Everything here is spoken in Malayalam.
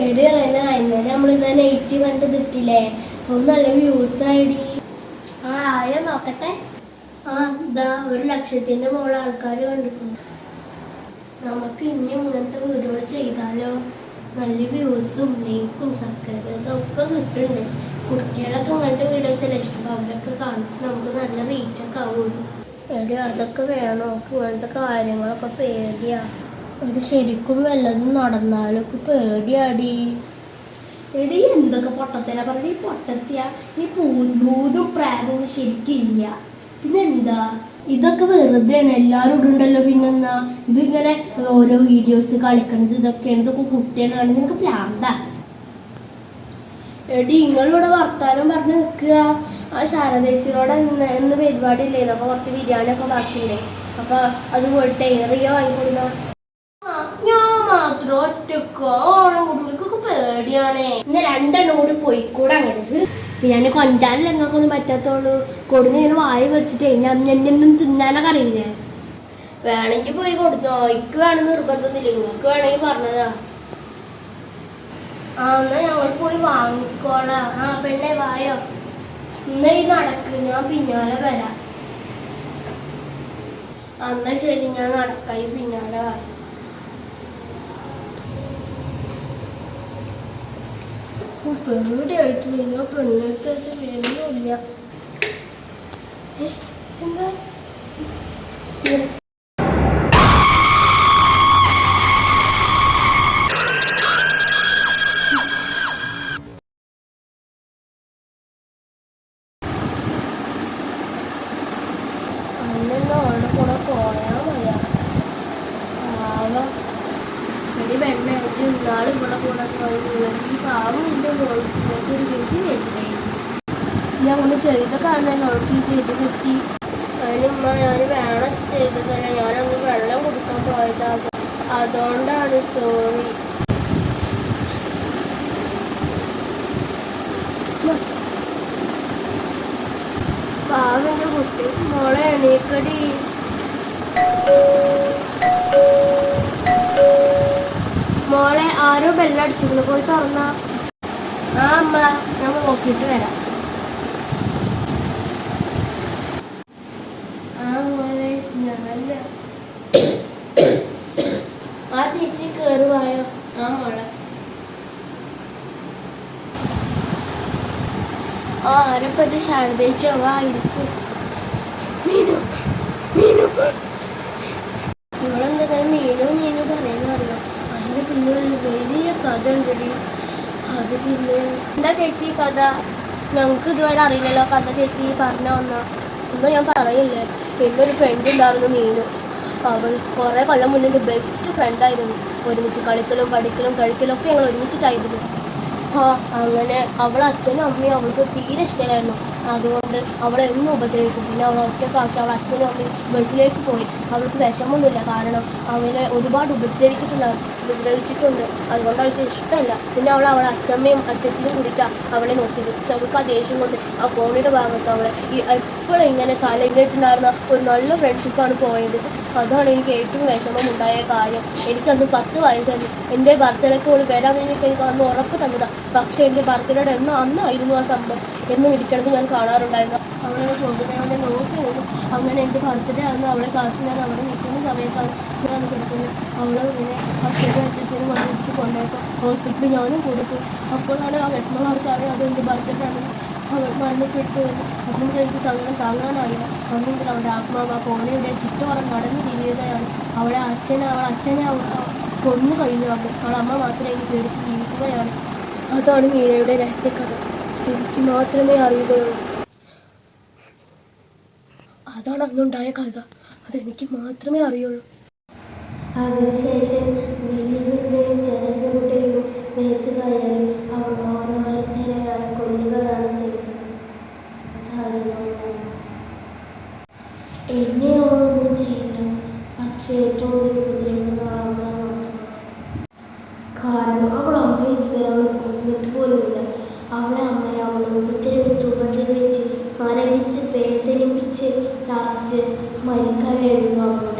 എടി അറിയണ ഇന്നലെ നമ്മളിത് നൈറ്റ് കണ്ട് കിട്ടില്ലേ ഒന്ന് നല്ല വ്യൂസ് ആയിടി. ആ ആയ നോക്കട്ടെ? ആ ഇതാ ഒരു ലക്ഷത്തിന്റെ മുകളിൽ ആൾക്കാർ കണ്ടിട്ടുണ്ട്. നമുക്ക് ഇനി ഇങ്ങനത്തെ വീഡിയോകൾ ചെയ്താലോ? നല്ല വ്യൂസും ലൈക്കും സബ്സ്ക്രൈബേഴ്സും ഒക്കെ കിട്ടുന്നുണ്ട്. കുട്ടികളൊക്കെ ഇങ്ങനത്തെ വീഡിയോസ് അല്ലേ? ഇഷ്ടപ്പെടും അവരൊക്കെ കാണിച്ച് നമുക്ക് നല്ല റീച്ചൊക്കെ ആവുള്ളൂ. എടി അതൊക്കെ വേണോ. ഇങ്ങനത്തെ കാര്യങ്ങളൊക്കെ പേടിയാ. ഒരു ശരിക്കും വല്ലതും നടന്നാലും പേടിയാടി. എടി എന്തൊക്കെ പൊട്ടത്തരാ പറഞ്ഞ. ഈ പൊട്ടത്തിയ. ഈ ഭൂതും പ്രാതവും ശരിക്കില്ല. പിന്നെന്താ? ഇതൊക്കെ വെറുതെയാണ്. എല്ലാവരും ഇടുണ്ടല്ലോ പിന്നെന്താ? ഇതിങ്ങനെ ഓരോ വീഡിയോസ് കളിക്കണത് ഇതൊക്കെയാണ്. ഇതൊക്കെ കുട്ടികളാണ്. നിങ്ങൾക്ക് പ്രാന്ത? എടി നിങ്ങളിവിടെ വർത്താനം പറഞ്ഞ് നിൽക്കുക. ആ ശാരദേശിയോടെ ഇന്ന് പരിപാടി ഇല്ലേ അപ്പൊ കുറച്ച് ബിരിയാണി ഒക്കെ ബാക്കിയില്ലേ അപ്പൊ അത് പോയിട്ട് റിയ വാങ്ങിക്കൊടുന്ന? ഒറ്റയ്ക്ക് ഓണം പേടിയാണേ. ഇന്ന് രണ്ടെണ്ണം കൂടി പോയിക്കൂടെ അങ്ങോട്ട് ബിരിയാണി കൊഞ്ചാനല്ല ഞങ്ങൾക്കൊന്നും പറ്റാത്തുള്ളൂ കൊടുന്ന് ഇങ്ങനെ വായി വെച്ചിട്ട് എന്നും തിന്നാനൊക്കെ അറിയില്ലേ? വേണമെങ്കിൽ പോയി കൊടുത്തോ. ഇക്ക് വേണമെന്ന് നിർബന്ധമൊന്നുമില്ല. നിങ്ങൾക്ക് വേണമെങ്കിൽ പറഞ്ഞതാ. ആ എന്നാ ഞങ്ങൾ പോയി വാങ്ങിക്കോളാം. ആ പെണ്ണെ വായോ. എന്നാ ഈ നടക്ക്. ഞാൻ പിന്നാലെ വരാം. ആ, എന്നാ ശരി ഞാൻ നടക്കായി പിന്നാലെ വാ. പേടിയായിട്ട് നിങ്ങൾ പെണ്ണെടുത്ത് വെച്ച ഏ, എന്താ? എടി പെണ്ണ അയച്ച് ഇന്നാൾ ഇവിടെ കൂടെ പോയി ഈ പാവം എന്റെ മോൾക്ക് ഒരു ഗതി വരുന്നേ. ഞാൻ ഒന്ന് ചെയ്ത കാരണം അവൾക്ക് ഈ ഗതി പറ്റി അതിനുമ്മ ഞാൻ വേണം ചെയ്തതല്ല ഞാനന്ന് വെള്ളം കൊടുക്കാൻ പോയതാ. അതുകൊണ്ടാണ് സോറി പാവന്റെ കുട്ടി. മോളെ എണീക്കടി. ആരോ ബെല്ലടിച്ചിരുന്നു പോയി തുറന്ന. ആ അമ്മ ഞാൻ നോക്കിയിട്ട് വരാം. ആ ചേച്ചി കേറുവായോ ആ മോളെ. ആ ശാരദേച്ചോ വാ ഇരിക്കും മീനു മീനു നിങ്ങളെന്താ മീനു മീനു പറയുന്ന അറിയോ അതിന് പിന്നെ ഒരു കഥ അത് പിന്നെ എന്താ ചേച്ചി കഥ? ഞങ്ങൾക്ക് ഇതുവരെ അറിയില്ലല്ലോ കഥ ചേച്ചി പറഞ്ഞ വന്ന ഒന്നും ഞാൻ പറയില്ലേ. എന്റെ ഒരു ഫ്രണ്ട് ഉണ്ടായിരുന്നു മീനു. അവൾ കുറേ കൊല്ലം മുന്നേ എന്റെ ബെസ്റ്റ് ഫ്രണ്ടായിരുന്നു ഒരുമിച്ച് കളിക്കലും പഠിക്കലും കഴിക്കലും ഒക്കെ ഞങ്ങൾ ഒരുമിച്ചിട്ടായിരുന്നു. ആ അങ്ങനെ അവൾ അച്ഛനും അമ്മയും അവൾക്ക് തീരെ ഇഷ്ടമായിരുന്നു അതുകൊണ്ട് അവളെ എന്നും ഉപദ്രവിക്കും. പിന്നെ അവൾ ഒറ്റക്കാക്കി അവൾ അച്ഛനും അമ്മയും ഗൾഫിലേക്ക് പോയി. അവൾക്ക് വിഷമമൊന്നുമില്ല. കാരണം അവനെ ഒരുപാട് ഉപദ്രവിച്ചിട്ടുണ്ടാവും ഉപദ്രവിച്ചിട്ടുണ്ട്. അതുകൊണ്ട് അവൾക്ക് ഇഷ്ടമല്ല. പിന്നെ അവൾ അവളെ അച്ഛമ്മയും അച്ഛച്ചനും കൂടിയിട്ടാണ് അവളെ നോക്കിയത്. അവൾക്ക് ആ ദേഷ്യം കൊണ്ട് ആ കോണിയുടെ ഭാഗത്ത് അവളെ ഈ എപ്പോഴും ഇങ്ങനെ തലയിലേക്കുണ്ടായിരുന്ന ഒരു നല്ല ഫ്രണ്ട്ഷിപ്പാണ് പോയത്. അതാണ് എനിക്ക് ഏറ്റവും വിഷമം ഉണ്ടായ കാര്യം. എനിക്കന്ന് പത്ത് വയസ്സായിരുന്നു എന്റെ ബർത്ത്ഡേക്ക് പോലും വരാൻ എനിക്ക് അന്ന് ഉറപ്പ് തന്നതാ. പക്ഷേ എന്റെ ബർത്ത്ഡേയുടെ എന്നും അന്നായിരുന്നു ആ സംഭവം. എന്നും ഇരിക്കണത് ഞാൻ കാണാറുണ്ടായിരുന്നു. അവളെ പോകുന്നത് അവളെ നോക്കി നിന്നു. അങ്ങനെ എന്റെ ബർത്ത്ഡേ അന്ന് അവളെ കാത്ത് ഞാൻ അവിടെ നിൽക്കുന്ന സമയത്താണ് ഞാൻ കിടക്കുന്നത്. അവളെ ഇങ്ങനെ അച്ഛനും അച്ഛനും വന്നിട്ട് കൊണ്ടുപോയപ്പോൾ ഹോസ്പിറ്റലിൽ ഞാനും കൊടുത്തു അപ്പോഴാണ് ആ വിഷമം അവർക്ക് അറിയാതെ എന്റെ ബർത്ത്ഡേ ആണെന്ന് മരണപ്പെട്ടു അതുകൊണ്ട് എനിക്ക് താങ്ങാനായി താങ്ങാനായില്ല അതുകൊണ്ട് അവളുടെ ആത്മാവ് ആ കോണയുടെ ചുറ്റോളം നടന്നു തിരിയുകയാണ്. അവളെ അച്ഛനെ അച്ഛനെ അവൾ അവൾ കൊന്നു കഴിഞ്ഞു അവൾ അവളെ അമ്മ മാത്രമേ എനിക്ക് പേടിച്ച് ജീവിക്കുകയാണ്. അതാണ് മീനയുടെ രഹസ്യകഥ. എനിക്ക് മാത്രമേ അറിയുകയുള്ളൂ. അതാണ് അന്നുണ്ടായ കഥ. അതെനിക്ക് മാത്രമേ അറിയുള്ളൂ. അതിനുശേഷം വലിയവരുടെയും ഏറ്റവും കൂടുതൽ ഉപദ്രവിക്കുന്ന മാത്രമാണ് കാരണം അവൾ ഇതുവരെ അവളെ കൊന്നിട്ട് പോലുമില്ല. അവളെ അമ്മയെ അവൾ ഉപദ്രവിച്ച് ഉപദ്രവിച്ച് മരവിച്ച് വേദനിപ്പിച്ച് ലാസ്റ്റ് മരിക്കാനായിരുന്നു തന്നെ